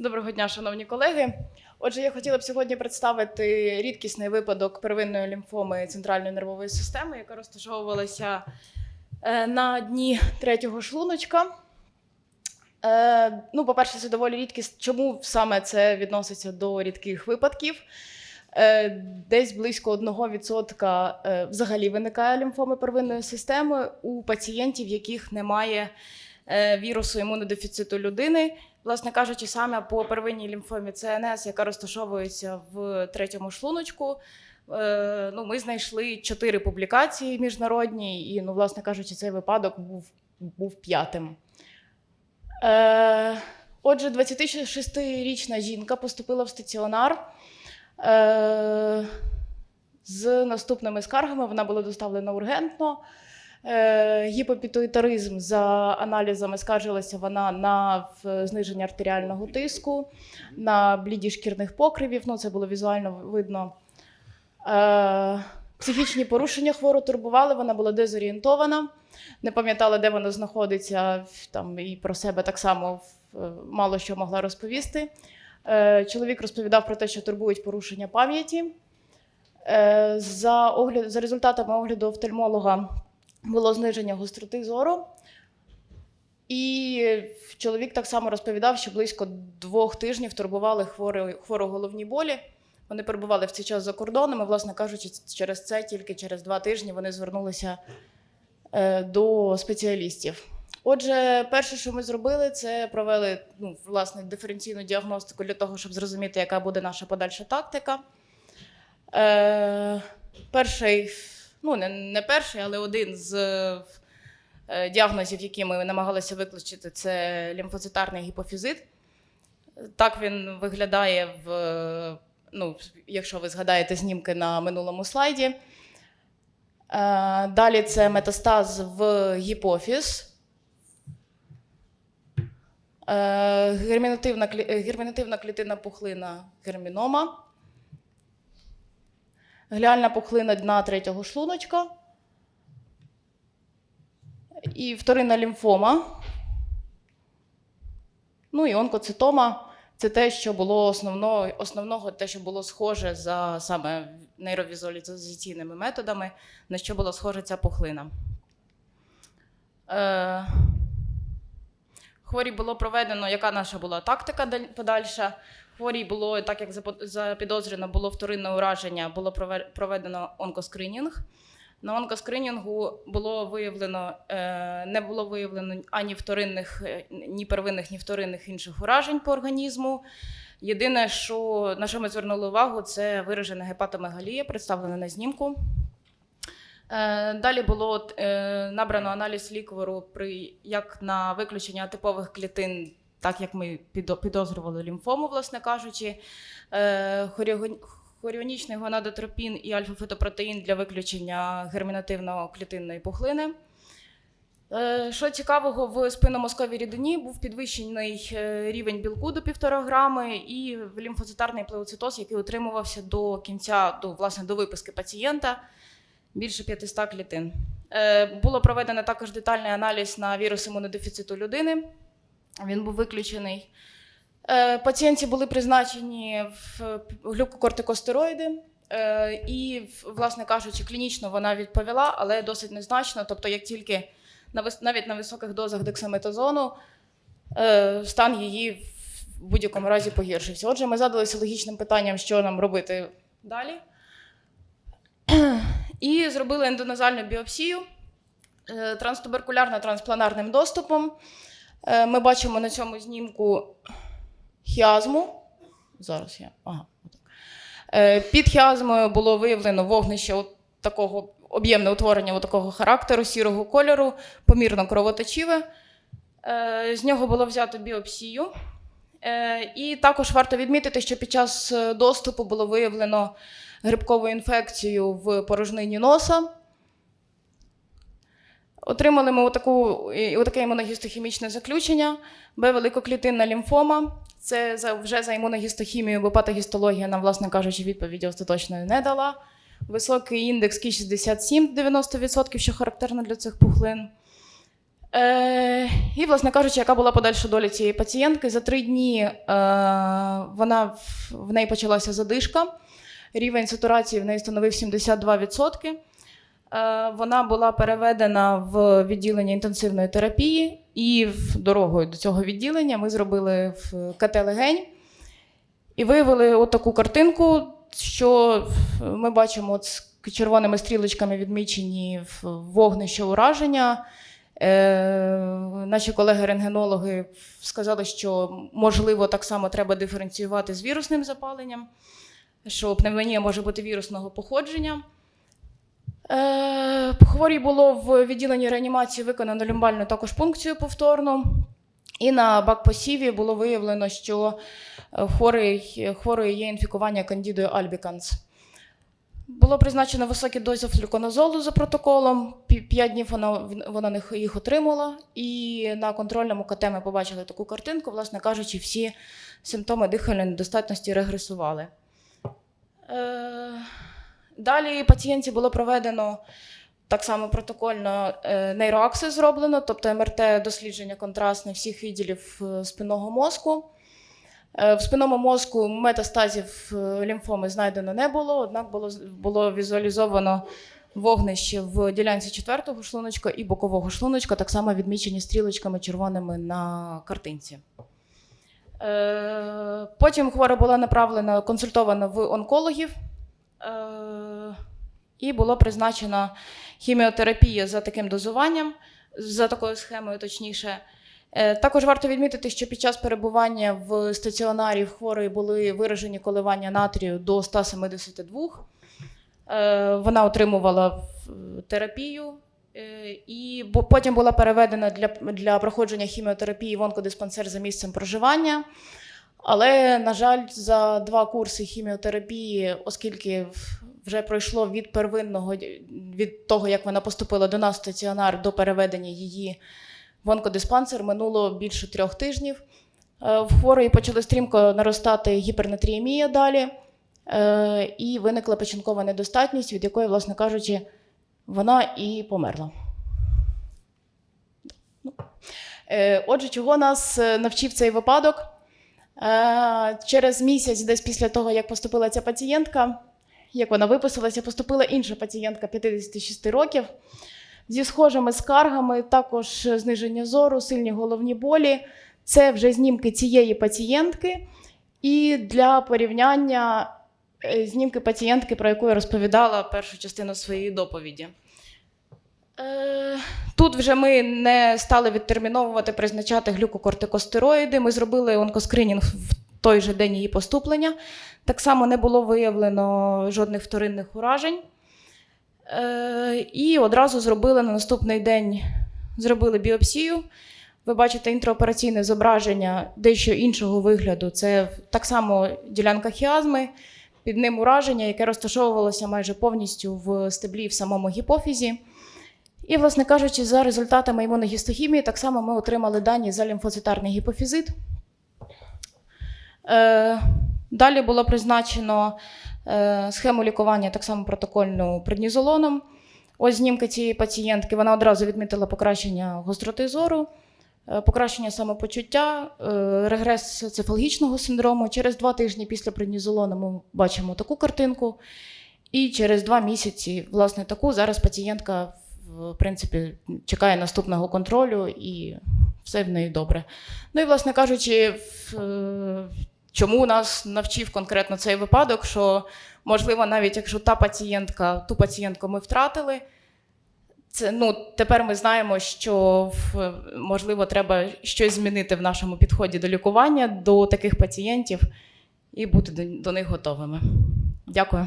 Доброго дня, шановні колеги. Отже, я хотіла б сьогодні представити рідкісний випадок первинної лімфоми центральної нервової системи, яка розташовувалася е, на дні третього шлуночка. Е, Ну, по-перше, це доволі рідкість. Чому саме це відноситься до рідких випадків? Е, Десь близько 1% е, взагалі виникає лімфоми первинної системи у пацієнтів, яких немає вірусу імунодефіциту людини. Власне кажучи, саме по первинній лімфомі ЦНС, яка розташовується в третьому шлуночку. е, Ну, ми знайшли чотири публікації міжнародні, і, ну, власне кажучи, цей випадок був, був п'ятим. Е, Отже, 26-річна жінка поступила в стаціонар. Е, з наступними скаргами вона була доставлена ургентно. Е, гіпопітуїтаризм за аналізами скаржилася вона на зниження артеріального тиску, на бліді шкірних покривів. Ну, це було візуально видно. Е, психічні порушення хвору турбували, вона була дезорієнтована, не пам'ятала, де вона знаходиться, там, і про себе так само е, мало що могла розповісти. Чоловік розповідав про те, що турбують порушення пам'яті. За, огляд, за результатами огляду офтальмолога було зниження гостроти зору. І чоловік так само розповідав, що близько двох тижнів турбували хворі, хвороголовні болі. Вони перебували в цей час за кордоном, і, власне кажучи, через це тільки через два тижні вони звернулися е, до спеціалістів. Отже, перше, що ми зробили, це провели ну, власне диференційну діагностику для того, щоб зрозуміти, яка буде наша подальша тактика. Е, перший, ну не, не перший, але один з е, діагнозів, які ми намагалися виключити, це лімфоцитарний гіпофізит. Так він виглядає в, ну, якщо ви згадаєте знімки на минулому слайді. Е, Далі це метастаз в гіпофіз. Е, Гермінативна, е, гермінативна клітинна пухлина гермінома. Гліальна пухлина дна третього шлуночка. І вторинна лімфома. Ну і онкоцитома це те, що було основно, основного, те, що було схоже за саме нейровізуалізаційними методами, на що була схожа ця пухлина. Е, хворій було проведено, яка наша була тактика подальша. Хворій було, так як запідозрено, було вторинне ураження, було проведено онкоскринінг. На онкоскринінгу було виявлено, е, не було виявлено ані вторинних, е, ні первинних, ні вторинних інших уражень по організму. Єдине, що, на що ми звернули увагу, це виражена гепатомегалія, представлена на знімку. Е, Далі було набрано аналіз ліквору при як на виключення атипових клітин, так як ми підозрювали лімфому, власне кажучи, Е, хоріонічний гонадотропін і альфа-фетопротеїн для виключення гермінативно-клітинної пухлини. Е, Що цікавого, в спинномозковій рідині був підвищений е, рівень білку до 1,5 грами і лімфоцитарний плеоцитоз, який утримувався до кінця, до, власне, до виписки пацієнта більше 500 клітин. Було проведено також детальний аналіз на вірус імунодефіциту людини. Він був виключений. Е, Пацієнтці були призначені в глюкокортикостероїди, е, і, власне кажучи, клінічно вона відповіла, але досить незначно. Тобто, як тільки навіть на високих дозах дексаметазону е, стан її в будь-якому разі погіршився. Отже, ми задалися логічним питанням, що нам робити далі. І зробили ендоназальну біопсію транстуберкулярно-транспланарним доступом. Е, Ми бачимо на цьому знімку хіазму. Зараз я. Ага. Е, Під хіазмою було виявлено вогнище от такого об'ємне утворення от такого характеру, сірого кольору, помірно кровоточиве. Е, З нього було взято біопсію. І також варто відмітити, що під час доступу було виявлено грибкову інфекцію в порожнині носа. Отримали ми отаку, отаке імуногістохімічне заключення, Б великоклітинна лімфома. Це за, вже за імуногістохімією, бо патогістологія нам, власне кажучи, відповіді остаточної не дала. Високий індекс Кі 67 90%, що характерно для цих пухлин. Е, і, власне кажучи, яка була подальша доля цієї пацієнтки? За три дні е, вона, в неї почалася задишка. Рівень сатурації в неї становив 72%. Е, вона була переведена в відділення інтенсивної терапії, і дорогою до цього відділення ми зробили в КТ легень і виявили от таку картинку, що ми бачимо з червоними стрілочками відмічені вогнище ураження. Е, наші колеги-рентгенологи сказали, що можливо так само треба диференціювати з вірусним запаленням, що пневмонія може бути вірусного походження. Е, хворій було в відділенні реанімації виконано люмбальну також пункцію повторну. І на бакпосіві було виявлено, що е, хворий, хворої є інфікування кандідою альбіканс. Було призначено високі дози флюконазолу за протоколом. 5 днів вона, вона їх отримала. І на контрольному КТ ми побачили таку картинку. Власне кажучи, всі симптоми дихальної недостатності регресували. Е, Далі пацієнті було проведено так само протокольно е, нейроаксис зроблено, тобто МРТ дослідження контрастне всіх відділів е, спинного мозку. Е, В спинному мозку метастазів лімфоми знайдено не було, однак було, було візуалізовано вогнище в ділянці четвертого шлуночка і бокового шлуночка, так само відмічені стрілочками червоними на картинці. Потім хвора була направлена, консультована в онкологів. Е, І було призначена хіміотерапія за таким дозуванням, за такою схемою, точніше. Е, Також варто відмітити, що під час перебування в стаціонарі в хворої були виражені коливання натрію до 172. Е, Вона отримувала терапію. І потім була переведена для, для проходження хіміотерапії в онкодиспансер за місцем проживання. Але, на жаль, за два курси хіміотерапії, оскільки вже пройшло від первинного від того, як вона поступила до нас в стаціонар, до переведення її в онкодиспансер, минуло більше трьох тижнів. Е, В хворої почали стрімко наростати гіпернатріємія далі, е, і виникла печінкова недостатність, від якої, власне кажучи, вона і померла. Е, Отже, чого нас навчив цей випадок? Е, Через місяць, десь після того, як поступила ця пацієнтка, як вона виписалася, поступила інша пацієнтка 56 років зі схожими скаргами, також зниження зору, сильні головні болі. Це вже знімки цієї пацієнтки. І для порівняння е, знімки пацієнтки, про яку я розповідала першу частину своєї доповіді. Е, Тут вже ми не стали відтерміновувати, призначати глюкокортикостероїди. Ми зробили онкоскринінг в той же день її поступлення. Так само не було виявлено жодних вторинних уражень. Е, І одразу зробили на наступний день зробили біопсію. Ви бачите інтраопераційне зображення дещо іншого вигляду. Це так само ділянка хіазми, під ним ураження, яке розташовувалося майже повністю в стеблі в самому гіпофізі. І, власне кажучи, за результатами імуногістохімії, так само ми отримали дані за лімфоцитарний гіпофізит. Е, Далі було призначено е, схему лікування так само протокольну преднізолоном. Ось знімки цієї пацієнтки. Вона одразу відмітила покращення гостроти зору, е, покращення самопочуття, регрес цефалгічного синдрому. Через два тижні після преднізолону ми бачимо таку картинку. І через два місяці, власне, таку зараз пацієнтка в принципі чекає наступного контролю і все в неї добре. Ну і, власне кажучи, е, чому нас навчив конкретно цей випадок, що можливо, навіть якщо та пацієнтка, ту пацієнтку ми втратили. Це ну тепер ми знаємо, що можливо треба щось змінити в нашому підході до лікування до таких пацієнтів і бути до, до них готовими. Дякую.